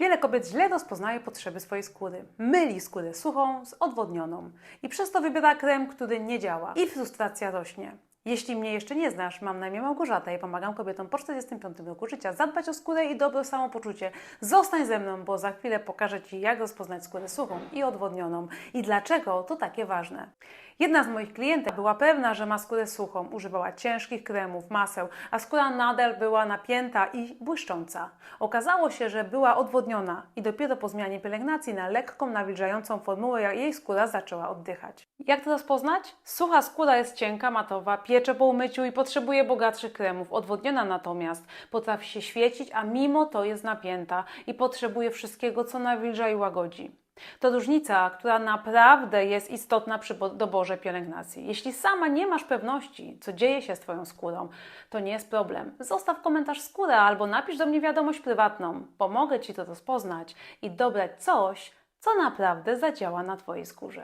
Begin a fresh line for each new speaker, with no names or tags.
Wiele kobiet źle rozpoznaje potrzeby swojej skóry. Myli skórę suchą z odwodnioną i przez to wybiera krem, który nie działa i frustracja rośnie. Jeśli mnie jeszcze nie znasz, mam na imię Małgorzata i pomagam kobietom po 45 roku życia zadbać o skórę i dobre samopoczucie. Zostań ze mną, bo za chwilę pokażę Ci, jak rozpoznać skórę suchą i odwodnioną i dlaczego to takie ważne. Jedna z moich klientek była pewna, że ma skórę suchą, używała ciężkich kremów, maseł, a skóra nadal była napięta i błyszcząca. Okazało się, że była odwodniona i dopiero po zmianie pielęgnacji na lekką, nawilżającą formułę jej skóra zaczęła oddychać. Jak to rozpoznać? Sucha skóra jest cienka, matowa, piecze po umyciu i potrzebuje bogatszych kremów. Odwodniona natomiast potrafi się świecić, a mimo to jest napięta i potrzebuje wszystkiego, co nawilża i łagodzi. To różnica, która naprawdę jest istotna przy bo- doborze pielęgnacji. Jeśli sama nie masz pewności, co dzieje się z Twoją skórą, to nie jest problem. Zostaw komentarz skórę albo napisz do mnie wiadomość prywatną. Pomogę Ci to rozpoznać i dobrać coś, co naprawdę zadziała na Twojej skórze.